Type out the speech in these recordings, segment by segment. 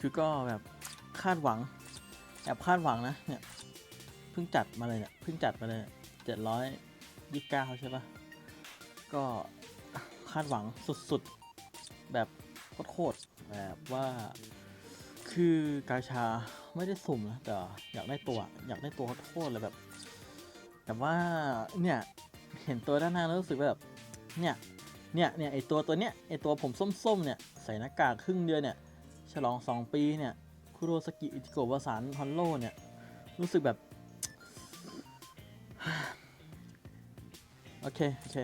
คือก็แบบคาดหวังแอบคาดหวังนะเนี่ยเพิ่งจัดมาเลยเนี่ยเพิ่งจัดมาเลยเจ็ดร้อยยี่สิบเก้าใช่ปะก็คาดหวังสุดๆ แบบโคตรแบบว่า คือกาชาไม่ได้สุ่มนะแต่อยากได้ตัวอยากได้ตัวโคตรเลยแบบ แต่ว่าเนี่ยเห็นตัวด้านหน้าแล้วรู้สึกแบบเนี่ยเนี่ยเนี่ยไอตัวตัวเนี้ยไอตัวผมส้มๆเนี่ยใส่หน้ากากครึ่งเดือนเนี่ย ฉลอง 2 ปีเนี่ยคุโรสกิอิจิโกะวสานฮอนโลเนี่ย รู้สึกแบบ โอเค โอเค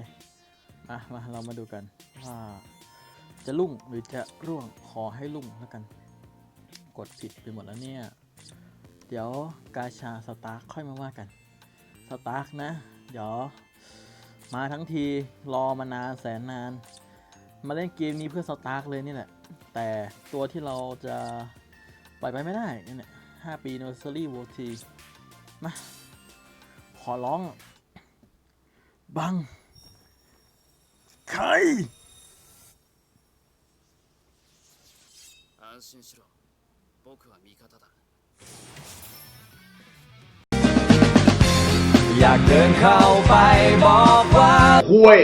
มามาเรามาดูกันว่าจะลุ่งหรือจะร่วงขอให้ลุ่งแล้วกัน กดผิดไปหมดแล้วเนี่ย เดี๋ยวกาชาสตาร์คค่อยมาว่ากันสตาร์คนะ เดี๋ยว มาทั้งทีรอมานานแสนนาน มาเล่นเกมนี้เพื่อสตาร์คเลยนี่แหละ แต่ตัวที่เราจะปล่อยไปไม่ได้นี่แหละห้าปี anniversary w o t มา ขอร้อง บัง ใคร 安心しろ僕は味方だ อยากเดินเข้าไปบอกว่า คุย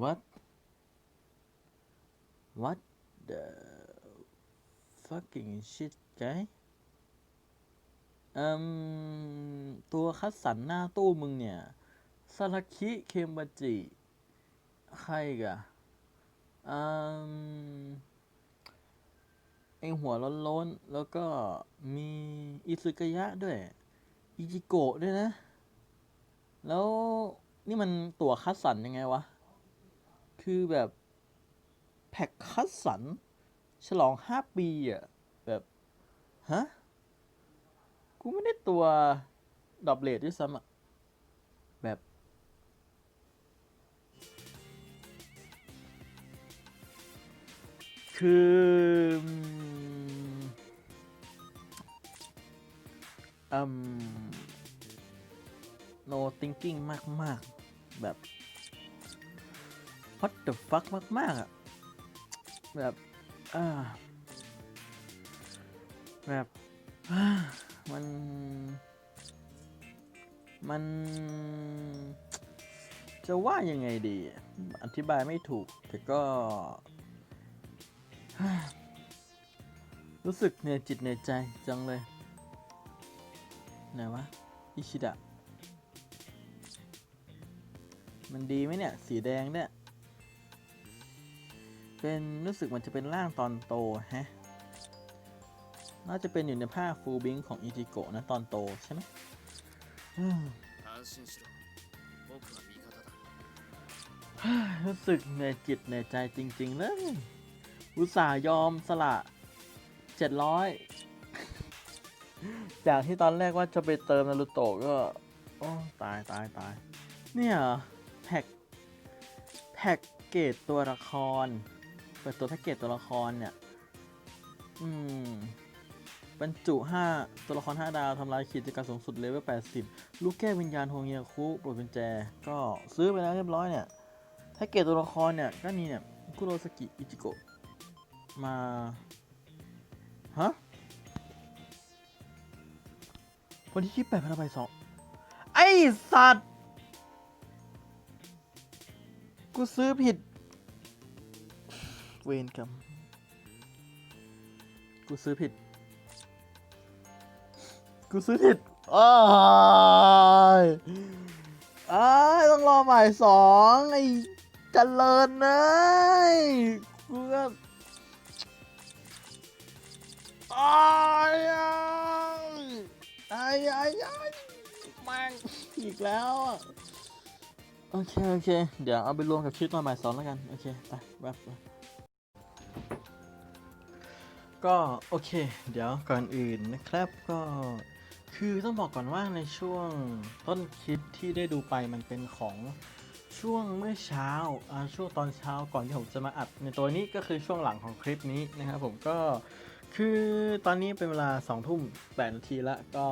what what the fucking shit guy อืมตัวคัดสรรหน้าตู้มึงเนี่ยซาราคิเคมบาจิ ใครกะอืมไอหัวโล้นๆ แล้วก็มีอิซึกยะด้วย อิจิโกะด้วยนะ แล้วนี่มันตั๋วคัดสรรยังไงวะ คือแบบแพ็คคัดสรรฉลองห้าปีอะแบบ ฮะ กูไม่ได้ตัวดอบเลดด้วยซ้ำอะแบบ คืออืม no thinking มากมากๆแบบ what the fuck มากมากๆอะแบบอ่าแบบมัน มัน จะว่ายังไงดี อธิบายไม่ถูก แต่ก็ รู้สึกเหนื่อยจิตเหนื่อยใจจังเลย ไหนวะ อิชิดะ มันดีไหมเนี่ย สีแดงเนี่ย เป็นรู้สึกมันจะเป็นร่างตอนโตฮะ น่าจะเป็นอยู่ในผ้าฟูบิงของอิติโกะนะตอนโตใช่ไหมรู้สึกในจิตในใจจริง ๆ เลย อุตส่าห์ยอมสละเจ็ดร้อยจากที่ตอนแรกว่าจะไปเติมนารูโตะก็ตายตายตาย เนี่ยแพ็กแพ็กเกตตัวละคร ปิดตัวแพ็กเกจตัวละครเนี่ย อืมบรรจุ 5 ตัวละคร 5 ดาวทำลายขีดจำกัดสูงสุดเลเวล 80 ลูกแก้ววิญญาณโฮเงียคุปลดกุญแจ ก็ซื้อไปแล้วเรียบร้อยเนี่ย แพ็กเกจตัวละครเนี่ย ก็นี่เนี่ย คุโรสกิอิจิโกะ มา ฮะ วันที่ 28พันใบสองไอสัตว์ กูซื้อผิด เวนกรรมกูซื้อผิด กูซื้อผิดอ้ายอ้ายต้องรอบ่ายสองไอ้เจริญเลยกูก็อ้ายอ้ายอ้ายอ้ายอ้ายแม่งอีกแล้วอะโอเค โอเค เดี๋ยวเอาไปรวมกับคลิปตอนบ่ายสองแล้วกัน โอเค ไปแวบไป ก็โอเค เดี๋ยวก่อนอื่นนะครับก็คือต้องบอกก่อนว่าในช่วงต้นคลิปที่ได้ดูไปมันเป็นของช่วงเมื่อเช้าช่วงตอนเช้าก่อนที่ผมจะมาอัด ในตัวนี้ก็คือช่วงหลังของคลิปนี้นะครับผมก็คือตอนนี้เป็นเวลา2ทุ่ม8นาทีล้วก็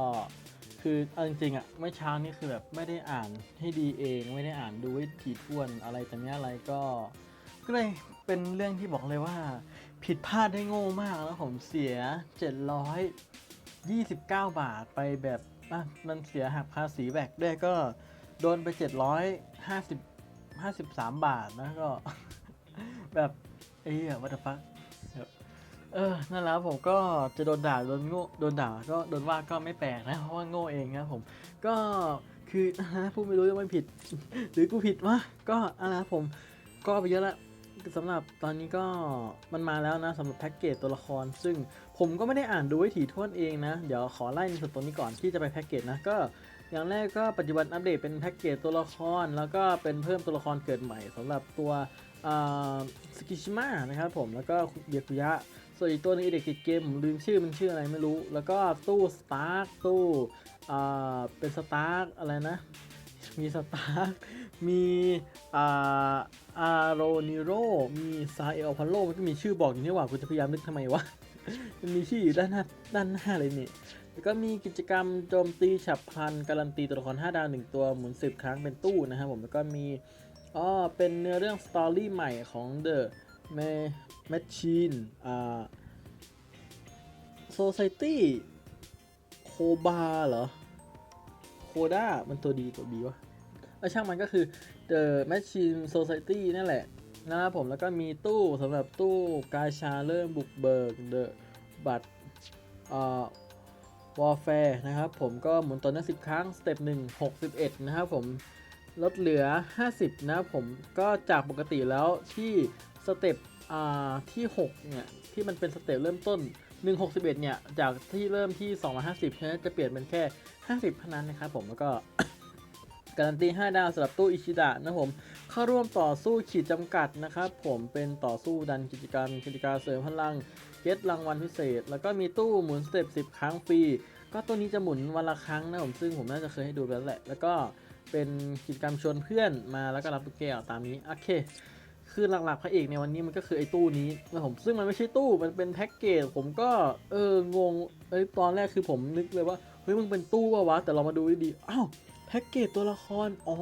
คือเอาจริงๆอะเมื่อเช้านี่คือแบบไม่ได้อ่านให้ดีเองไม่ได้อ่านดูให้ถี่ถ้วนอะไรแต่เนี้ยอะไรก็ก็เลยเป็นเรื่องที่บอกเลยว่า ผิดพลาดได้โง่มากแล้วผมเสีย 729 บาทไปแบบมันเสียหักภาษีแบกด้วยก็โดนไป 750 53 บาทนะก็ แบบเอ้ยวัตฟักเออ นั่นแหล้วผมก็จะโดนด่าโดนโง่โดนด่าก็โดนว่าก็ไม่แปลกนะ เพราะว่าโง่เองนะผม ก็คือพูดไม่รู้ว่ามันผิด หรือกูผิดวะก็อะไรผม ก็ไปเยอะละ สำหรับตอนนี้ก็มันมาแล้วนะสำหรับแพ็กเกจตัวละคร ซึ่งผมก็ไม่ได้อ่านดูให้ถี่ถ้วนเองนะ เดี๋ยวขอไล่ในส่วนตรงนี้ก่อนที่จะไปแพ็กเกจนะก็อย่างแรกก็ปัจจุบันอัปเดตเป็นแพ็กเกจตัวละคร แล้วก็เป็นเพิ่มตัวละครเกิดใหม่สำหรับตัวสกิชิมะนะครับผมแล้วก็เบียคุยะส่วนอีกตัวนึงไอ้เด็กติดเกมผมลืมชื่อมันชื่ออะไรไม่รู้ แล้วก็ตู้สตาร์ตู้เป็นสตาร์อะไรนะ มีสตาร์มีอ่า อาโรนิโรมีซาเอลพัลโลมันก็มีชื่อบอกอยู่นี่หว่ากูจะพยายามนึกทำไมวะ มันมีชื่ออยู่ด้านหน้าด้านหน้าเลยนี่ แล้วก็มีกิจกรรมโจมตีฉับพลันการันตีตัวละคร 5 ดาว 1 ตัวหมุน10 ครั้งเป็นตู้นะครับผม แล้วก็มีอ๋อเป็นเนื้อเรื่องสตอรี่ใหม่ของ The Machine อ่า Society โคบาเหรอโคด้ามันตัวดีตัวบีวะเออช่างมันก็คือ The Machine Society นั่นแหละนะครับผมแล้วก็มีตู้สำหรับตู้กาชาเริ่มบุกเบิก The บัตรอ่าวอลแฟร์นะครับผมก็หมุนต่อเนื่อง10 ครั้ง สเต็ป1 61 นะครับผมลดเหลือ 50 นะครับผมก็จากปกติแล้วที่สเต็ปอ่าที่ 6 เนี่ย ที่มันเป็นสเต็ปเริ่มต้น 161 เนี่ย จากที่เริ่มที่ 250ใช่ไหมจะเปลี่ยนเป็นแค่ 50 เท่านั้นนะครับผมแล้วก็ การันตี 5 ดาวสำหรับตู้อิชิดะนะผมเข้าร่วมต่อสู้ขีดจำกัดนะครับ ผมเป็นต่อสู้ดันกิจกรรมกิจการเสริมพลังเก็ตรางวัลพิเศษ แล้วก็มีตู้หมุนสเต็ป10 ครั้งฟรีก็ตัวนี้จะหมุนวันละครั้งนะผมซึ่งผมน่าจะเคยให้ดูไปแล้วแหละ แล้วก็เป็นกิจกรรมชวนเพื่อนมาแล้วก็รับลูกแกตามนี้โอเค คือหลักๆพระเอกในวันนี้มันก็คือไอ้ตู้นี้นะผมซึ่งมันไม่ใช่ตู้มันเป็นแพ็กเกจผมก็เอองงเอ้ยตอนแรกคือผมนึกเลยว่าเฮ้ยมึงเป็นตู้ปะวะแต่เรามาดูดีๆอ้าว พ็กเกจตัวละคร อ๋อ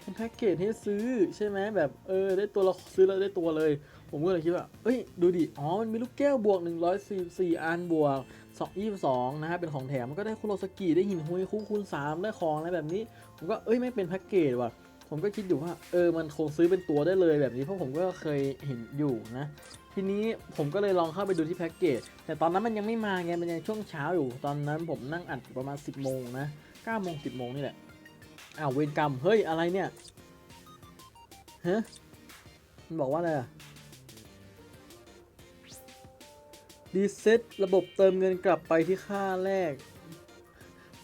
เป็นแพ็กเกจให้ซื้อใช่ไหมแบบ เออ ได้ตัวละซื้อแล้วได้ตัวเลย ผมก็เลยคิดว่า เอ้ย ดูดิ อ๋อ มันมีลูกแก้วบวก 144 อันบวก 2 22 นะฮะ เป็นของแถมมันก็ได้คุโรสกิได้หินหุยคู่คูณ 3 ได้ของอะไรแบบนี้ ผมก็ เอ้ย ไม่เป็นแพ็กเกจว่ะ ผมก็คิดอยู่ว่า เออ มันคงซื้อเป็นตัวได้เลยแบบนี้ เพราะผมก็เคยเห็นอยู่นะ ทีนี้ผมก็เลยลองเข้าไปดูที่แพ็กเกจ แต่ตอนนั้นมันยังไม่มาไง มันยังช่วงเช้าอยู่ ตอนนั้นผมนั่งอัดประมาณ 10 โมงนะ9โมง10โมงนี่แหละ อ้าวเวรกรรม เฮ้ย อะไรเนี่ยฮะมันบอกว่าอะไรอะรีเซ็ตระบบเติมเงินกลับไปที่ค่าแรก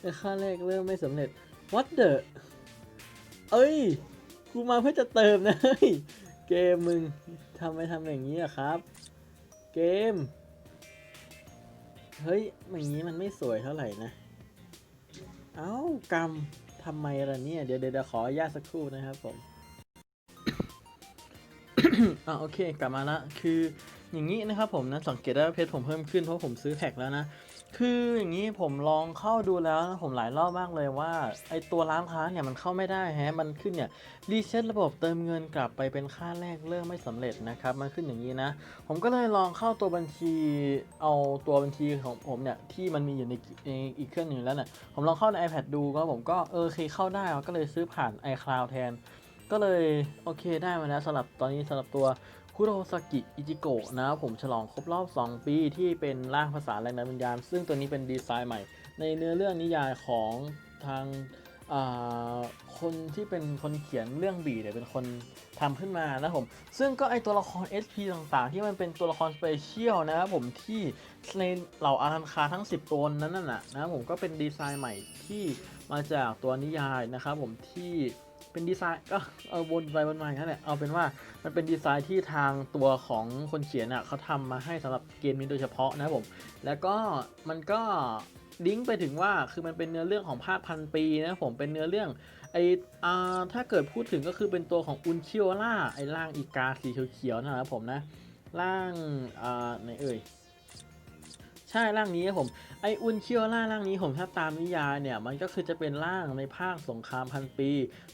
แต่ค่าแรกเริ่มไม่สำเร็จ what the เอ้ย กูมาเพื่อจะเติมนะเฮ้ย เกมมึงทำไมทำอย่างนี้อะครับ เกม เฮ้ยอย่างนี้มันไม่สวยเท่าไหร่นะ เอ้ากรรม ทำไมล่ะเนี่ย เดี๋ยวเดี๋ยวขออนุญาตสักครู่นะครับผมอ่าโอเค กลับมาละคืออย่างนี้นะครับผมนะสังเกตได้ว่าเพชรผมเพิ่มขึ้นเพราะผมซื้อแพ็กแล้วนะ คืออย่างนี้ผมลองเข้าดูแล้วนะผมหลายรอบมากเลยว่าไอตัวร้านค้าเนี่ยมันเข้าไม่ได้แฮะมันขึ้นเนี่ยรีเซ็ตระบบเติมเงินกลับไปเป็นค่าแรกเริ่มไม่สำเร็จนะครับมันขึ้นอย่างนี้นะ ผมก็เลยลองเข้าตัวบัญชีเอาตัวบัญชีของผมเนี่ยที่มันมีอยู่ในอีกเครื่องหนึ่งแล้วเนี่ยผมลองเข้าใน iPad ดูก็ผมก็เออโอเคเข้าได้ก็เลยซื้อผ่าน iCloud แทน ก็เลยโอเคได้มาแล้วสำหรับตอนนี้สำหรับตัว คุโรซากิ อิจิโกะนะครับผมฉลองครบรอบ 2 ปีที่เป็นร่างภาษาแรงดันวิญญาณ ซึ่งตัวนี้เป็นดีไซน์ใหม่ ในเนื้อเรื่องนิยายของทางอ่าคนที่เป็นคนเขียนเรื่องบีเนี่ยเป็นคนทำขึ้นมานะครับผม ซึ่งก็ไอตัวละคร SP ต่างๆ ที่มันเป็นตัวละครสเปเชียลนะครับผมที่ในเหล่าอารันคาทั้ง 10 ตัวนั้นน่ะนะครับผมก็เป็นดีไซน์ใหม่ที่มาจากตัวนิยายนะครับผมที่ เป็นดีไซน์ก็เอาวนไปวนมาอย่างนั้นแหละเอาเป็นว่ามันเป็นดีไซน์ที่ทางตัวของคนเขียนอะเขาทำมาให้สำหรับเกมนี้โดยเฉพาะนะผมแล้วก็มันก็ลิงไปถึงว่าคือมันเป็นเนื้อเรื่องของภาคพันปีนะผมเป็นเนื้อเรื่องไออ่าถ้าเกิดพูดถึงก็คือเป็นตัวของอุนชิโอล่าไอร่างอีกาสีเขียวๆนะครับผมนะร่างอ่าไหนเอ่ย ใช่ร่างนี้ครับผมไออุนเคียวล่าร่างนี้ผมถ้าตามนิยายเนี่ยมันก็คือจะเป็นร่างในภาคสงครามพันปี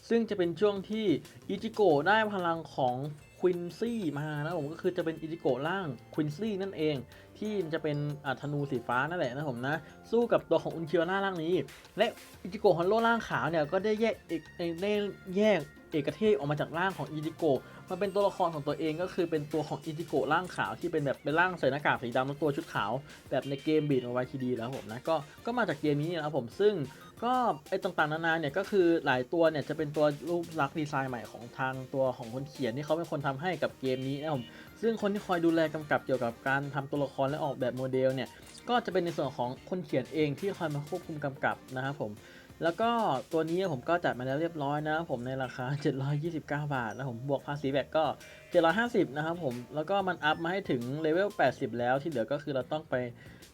ซึ่งจะเป็นช่วงที่อิจิโกะได้พลังของควินซี่มานะผมก็คือจะเป็นอิจิโกะร่างควินซี่นั่นเอง ที่มันจะเป็นอาธนูสีฟ้านั่นแหละนะผมนะ สู้กับตัวของอุนเคียวล่าร่างนี้ และอิจิโกะฮอนโลร่างขาวเนี่ยก็ได้แยกอกเอกได้แยก เอกเทศออกมาจากร่างของอิจิโกะมันเป็นตัวละครของตัวเองก็คือเป็นตัวของอิจิโกะร่างขาวที่เป็นแบบเป็นร่างใส่หน้ากากสีดำแล้วตัวชุดขาว แบบในเกมบีดเอาไว้ทีดีแล้วผมนะก็ก็มาจากเกมนี้นะครับผมซึ่งก็ไอ้ต่างๆนานาเนี่ยก็คือหลายตัวเนี่ยจะเป็นตัวรูปลักษณ์ดีไซน์ใหม่ของทางตัวของคนเขียนที่เขาเป็นคนทำให้กับเกมนี้นะครับผมซึ่งคนที่คอยดูแลกำกับเกี่ยวกับการทำตัวละครและออกแบบโมเดลเนี่ยก็จะเป็นในส่วนของคนเขียนเองที่คอยมาควบคุมกำกับนะครับผม แล้วก็ตัวนี้ผมก็จัดมาแล้วเรียบร้อยนะผมในราคา 729 บาทนะผมบวกภาษีแบกก็ 750 นะครับผม แล้วก็มันอัพมาให้ถึงเลเวล 80 แล้วที่เหลือก็คือเราต้องไป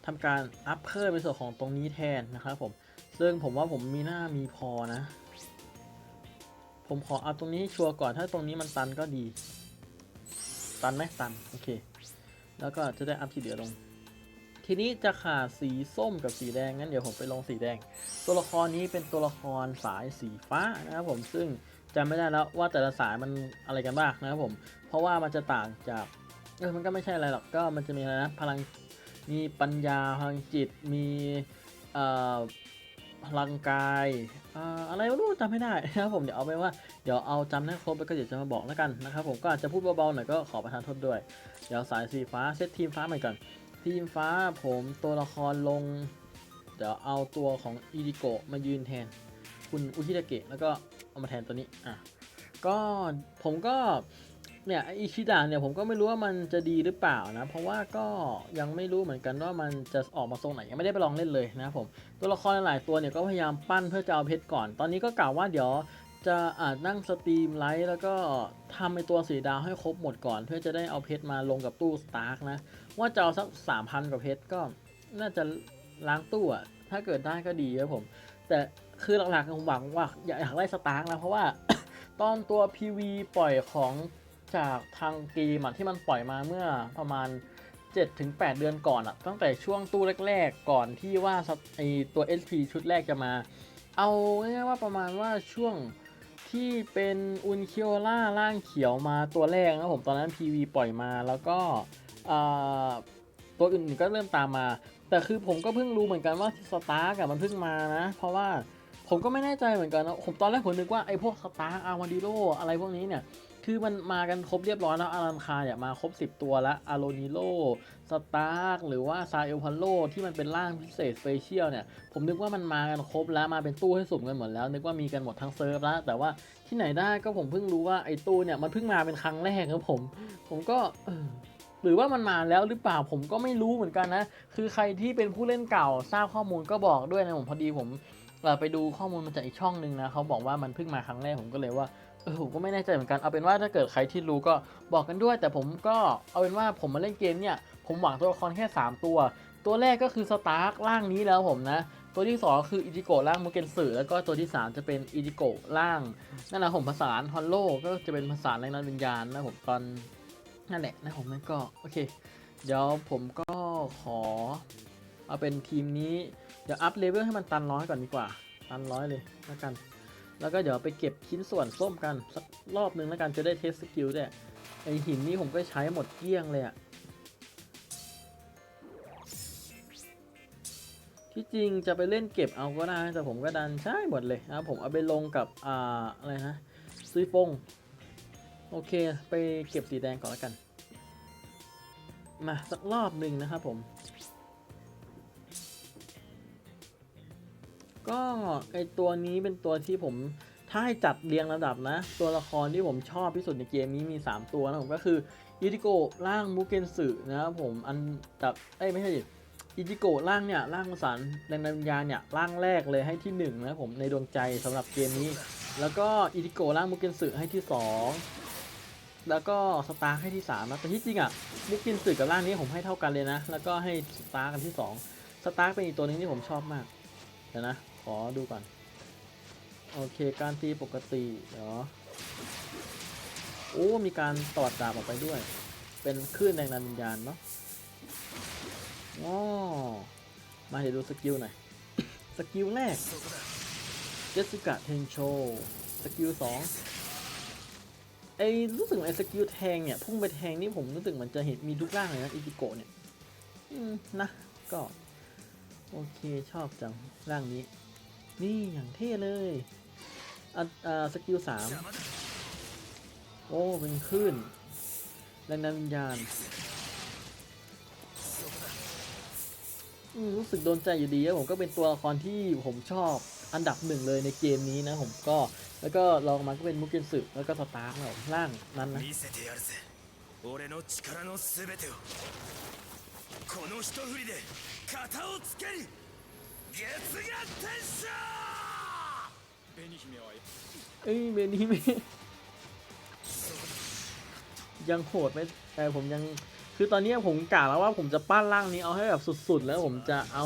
ทำการอัพเพิ่มในส่วนของตรงนี้แทนนะครับผม ซึ่งผมว่าผมมีหน้ามีพอนะ ผมขอเอาตรงนี้ให้ชัวร์ก่อนถ้าตรงนี้มันตันก็ดี ตันไหมตัน โอเค แล้วก็จะได้อัพที่เหลือลง ทีนี้จะขาดสีส้มกับสีแดงงั้นเดี๋ยวผมไปลงสีแดง ตัวละครนี้เป็นตัวละครสายสีฟ้านะครับผมซึ่งจำไม่ได้แล้วว่าแต่ละสายมันอะไรกันบ้างนะครับผม เพราะว่ามันจะต่างจากเออมันก็ไม่ใช่อะไรหรอกก็มันจะมีอะไรนะพลังมีปัญญาพลังจิตมีเอ่อพลังกายอ่าอะไรไม่รู้จำไม่ได้นะครับผมเดี๋ยวเอาไปว่าเดี๋ยวเอาจำได้ครบแล้วก็เดี๋ยวจะมาบอกแล้วกันนะครับผมก็อาจจะพูดเบาๆหน่อยก็ขอประทานโทษด้วย เดี๋ยวสายสีฟ้าเซตทีมฟ้าใหม่ก่อน ทีมฟ้าผมตัวละครลง เดี๋ยวเอาตัวของอีดิโกะมายืนแทน คุณอุชิดาเกะแล้วก็เอามาแทนตัวนี้อะก็ผมก็เนี่ยอิชิดะเนี่ยผมก็ไม่รู้ว่ามันจะดีหรือเปล่านะ เพราะว่าก็ยังไม่รู้เหมือนกันว่ามันจะออกมาทรงไหนยังไม่ได้ไปลองเล่นเลยนะผมตัวละครหลายตัวเนี่ยก็พยายามปั้นเพื่อจะเอาเพชรก่อน ตอนนี้ก็กล่าวว่าเดี๋ยว จะอาจนั่งสตรีมไลฟ์แล้วก็ทำไอตัวสีดาวให้ครบหมดก่อน เพื่อจะได้เอาเพชรมาลงกับตู้สตาร์กนะ ว่าจะเอาสักสามพันกว่าเพชรก็น่าจะล้างตู้อะถ้าเกิดได้ก็ดีครับผม แต่คือหลักๆผมหวังว่าอยากอยากไล่สตาร์กนะเพราะว่าตอนตัว PV ปล่อยของจากทางเกมที่มันปล่อยมาเมื่อประมาณ 7-8 เดือนก่อนอะตั้งแต่ช่วงตู้แรกๆ ก่อนที่ว่าไอตัว SP ชุดแรกจะมา เอาง่ายๆว่าประมาณว่าช่วง ที่เป็นอุนเคียวล่าร่างเขียวมาตัวแรกนะผมตอนนั้น PV ปล่อยมาแล้วก็ตัวอื่นก็เริ่มตามมา แต่คือผมก็เพิ่งรู้เหมือนกันว่าสตาร์กับมันเพิ่งมานะ เพราะว่าผมก็ไม่แน่ใจเหมือนกันนะผมตอนแรกผมนึกว่าไอ้พวกสตาร์อาร์วาดิโลอะไรพวกนี้เนี่ย คือมันมากันครบเรียบร้อยแล้วอารัมคาเนี่ยมาครบ 10 ตัวแล้วอาโรนิโลสตาร์กหรือว่าซาเอลพันโลที่มันเป็นร่างพิเศษสเปเชียลเนี่ย ผมนึกว่ามันมากันครบแล้วมาเป็นตู้ให้สุ่มกันหมดแล้ว นึกว่ามีกันหมดทั้งเซิร์ฟแล้ว แต่ว่าที่ไหนได้ก็ผมเพิ่งรู้ว่าไอ้ตู้เนี่ยมันเพิ่งมาเป็นครั้งแรกครับผม ผมก็หรือว่ามันมาแล้วหรือเปล่าผมก็ไม่รู้เหมือนกันนะ คือใครที่เป็นผู้เล่นเก่าทราบข้อมูลก็บอกด้วยนะผมพอดีผมไปดูข้อมูลมาจากอีกช่องหนึ่งนะเขาบอกว่ามันเพิ่งมาครั้งแรกผมก็เลยว่า เออผมก็ไม่แน่ใจเหมือนกันเอาเป็นว่าถ้าเกิดใครที่รู้ก็บอกกันด้วย แต่ผมก็เอาเป็นว่าผมมาเล่นเกมเนี่ยผมหวังตัวละครแค่ 3 ตัว ตัวแรกก็คือสตาร์กร่างนี้แล้วผมนะ ตัวที่ 2 คืออิจิโกะร่างมูเกนสึแล้วก็ตัวที่ 3 จะเป็นอิจิโกะร่างนั่นแหละผมภาษานฮอนโลก็จะเป็นภาษาแรงดันวิญญาณนะผมตอนนั่นแหละนะผมนั่นก็โอเค เดี๋ยวผมก็ขอ เอาเป็นทีมนี้ เดี๋ยวอัพเลเวลให้มันตันร้อยก่อนดีกว่า ตันร้อยเลยแล้วกัน แล้วก็เดี๋ยวไปเก็บชิ้นส่วนส้มกันสักรอบนึงแล้วกันจะได้เทสสกิลด้วยไอหินนี้ผมก็ใช้หมดเกลี้ยงเลยอะที่จริงจะไปเล่นเก็บเอาก็ได้แต่ผมก็ดันใช้หมดเลยนะผมเอาไปลงกับอ่าอะไรนะซุยฟงโอเคไปเก็บสีแดงก่อนแล้วกัน มาสักรอบหนึ่งนะครับผม ก็ไอตัวนี้เป็นตัวที่ผมถ้าให้จัดเรียงระดับนะ ตัวละครที่ผมชอบที่สุดในเกมนี้มี 3 ตัวนะผมก็คืออิจิโกะร่างมูเกนสึนะครับผมอันดับเอ้ยไม่ใช่ดิอิจิโกะร่างเนี่ยร่างสารแรงดันวิญญาณเนี่ยร่างแรกเลยให้ที่1นะผมในดวงใจสำหรับเกมนี้ แล้วก็อิจิโกะร่างมูเกนสึให้ที่ 2 แล้วก็สตาร์ให้ที่3นะแต่ที่จริงอะมูเกนสึกับร่างนี้ผมให้เท่ากันเลยนะ แล้วก็ให้สตาร์กันที่ 2 สตาร์เป็นอีกตัวหนึงที่ผมชอบมากเดี๋ยวนะ อดูก่อน โอเค การตีปกติเนาะโอ้ มีการตอดดาบออกไปด้วย เป็นคลื่นแรงดันวิญญาณเนาะอ๋อมาเห็นดูสกิลหน่อย สกิลแรก เจสิกาเทนโช สกิลสองไอรู้สึกไอสกิลแทงเนี่ยพุ่งไปแทงนี่ผมรู้สึกเหมือนจะเห็นมีทุกร่างเลยนะอิติโกเนี่ยนะ ก็ โอเคชอบจังร่างนี้ นี่อย่างเท่เลยอ่ะอ่าสกิลสาม 邪魔だ โอ้ เป็นคลื่นแรงดันวิญญาณ そこだ อืมรู้สึกโดนใจอยู่ดีแล้วผมก็เป็นตัวละครที่ผมชอบอันดับหนึ่งเลยในเกมนี้นะผมก็ แล้วก็ลองมาก็เป็นมุกเกนสึแล้วก็สตาร์กนะผมร่างนั้นนะ 見せてやるぜ俺の力の全てをこの一振りで型をつける月牙天使紅姫は เอ้ยเบนี้ไม่ยังโหดไหมแต่ผมยังคือตอนนี้ผมกะแล้วว่าผมจะปั้นร่างนี้เอาให้แบบสุดๆ แล้วผมจะเอา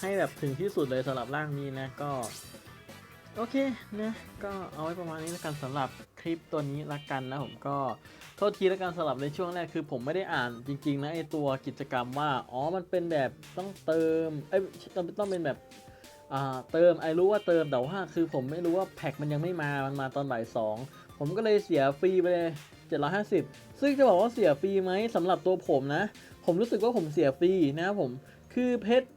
ให้แบบถึงที่สุดเลยสำหรับร่างนี้นะก็ โอเคนะก็เอาไว้ประมาณนี้แล้วกันสำหรับคลิปตัวนี้ละกันนะผมก็โทษทีล้วกันสำหรับในช่วงแรกคือผมไม่ได้อ่านจริงๆนะไอตัวกิจกรรมว่าอ๋อมันเป็นแบบต้องเติมเอ้ยต้องต้องเป็นแบบอ่าเติมไอรู้ว่าเติมแต่ว่าคือผมไม่รู้ว่าแพ็คมันยังไม่มามันมาตอนบ่ายสองผมก็เลยเสียฟรีไปเลย750 ซึ่งจะบอกว่าเสียฟรีไหมสำหรับตัวผมนะ ผมรู้สึกว่าผมเสียฟรีนะผมคือเพชร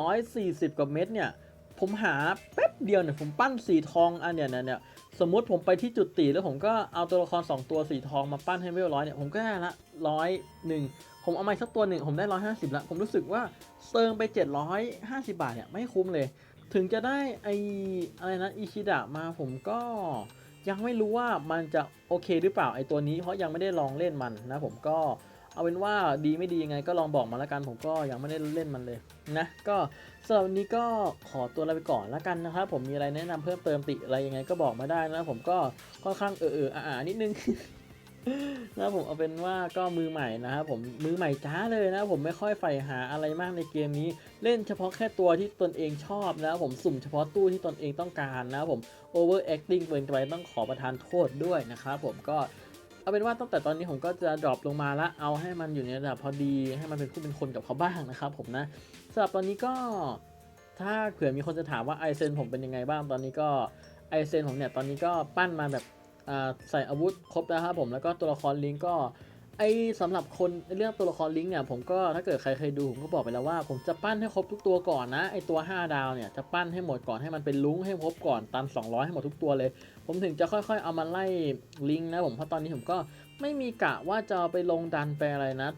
440 กว่าเม็ดเนี่ย ผมหาแป๊บเดียวเนี่ยผมปั้นสีทองอันเนี่ยเนี่ยสมมติผมไปที่จุดตีแล้วผมก็เอาตัวละคร 2 ตัวสีทองมาปั้นให้เวลร้อยเนี่ยผมก็ได้ละร้อยหนึ่งผมเอามาอีกสักตัวหนึ่งผมได้ร้อยห้าสิบละผมรู้สึกว่าเติมไป750บาทเนี่ยไม่คุ้มเลย ถึงจะได้ไออะไรนะอิชิดะมาผมก็ยังไม่รู้ว่ามันจะโอเคหรือเปล่าไอตัวนี้เพราะยังไม่ได้ลองเล่นมันนะผมก็ เอาเป็นว่าดีไม่ดียังไงก็ลองบอกมาแล้วกันผมก็ยังไม่ได้เล่นมันเลยนะก็สำหรับวันนี้ก็ขอตัวลาไปก่อนแล้วกันนะครับผมมีอะไรแนะนำเพิ่มเติมติอะไรยังไงก็บอกมาได้นะผมก็ค่อนข้างเออเอออ่าๆนิดนึงนะผมเอาเป็นว่าก็มือใหม่นะครับผมมือใหม่จ้าเลยนะผมไม่ค่อยใฝ่หาอะไรมากในเกมนี้ เล่นเฉพาะแค่ตัวที่ตนเองชอบนะผมสุ่มเฉพาะตู้ที่ตนเองต้องการนะครับผม over acting เกินไปต้องขอประทานโทษด้วยนะครับผมก็ เอาเป็นว่าตั้งแต่ตอนนี้ผมก็จะดรอปลงมาละเอาให้มันอยู่ในระดับพอดีให้มันเป็นคู่เป็นคนกับเขาบ้างนะครับผมนะสำหรับตอนนี้ก็ถ้าเผื่อมีคนจะถามว่าไอเซนผมเป็นยังไงบ้างตอนนี้ก็ไอเซนผมเนี่ยตอนนี้ก็ปั้นมาแบบใส่อาวุธครบแล้วครับผมแล้วก็ตัวละครลิงก์ก็ ไอสำหรับคนเรื่องตัวละครลิงก์เนี่ยผมก็ถ้าเกิดใครเคยดูผมก็บอกไปแล้วว่า ผมจะปั้นให้ครบทุกตัวก่อนนะไอตัว 5 ดาวเนี่ยจะปั้นให้หมดก่อนให้มันเป็นลุงให้ครบก่อนตัน200 ให้หมดทุกตัวเลย ผมถึงจะค่อยๆ เอามาไล่ลิงก์นะผมเพราะตอนนี้ผมก็ไม่มีกะว่าจะไปลงดันไปอะไรนะ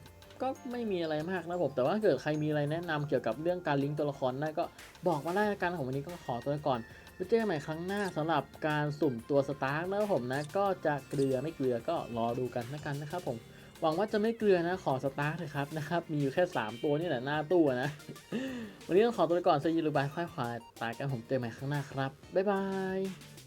ก็ไม่มีอะไรมากนะผมแต่ว่าถ้าเกิดใครมีอะไรแนะนำเกี่ยวกับเรื่องการลิงก์ตัวละครได้ก็บอกมาได้ละกันผมวันนี้ก็ขอตัวก่อนไว้เจอใหม่ครั้งหน้าสำหรับการสุ่มตัวสตาร์กนะผมนะก็จะเกลือไม่เกลือก็รอดูกันนะกันนะครับผม หวังว่าจะไม่เกลือนะ ขอสตาร์ทเถอะครับนะครับ มีอยู่แค่ 3 ตัวนี่แหละหน้าตู้นะ วันนี้ต้องขอตัวไปก่อนสยีรูบายค่อยขวาตากันผมเจอใหม่ครั้งหน้าครับ บ๊ายบาย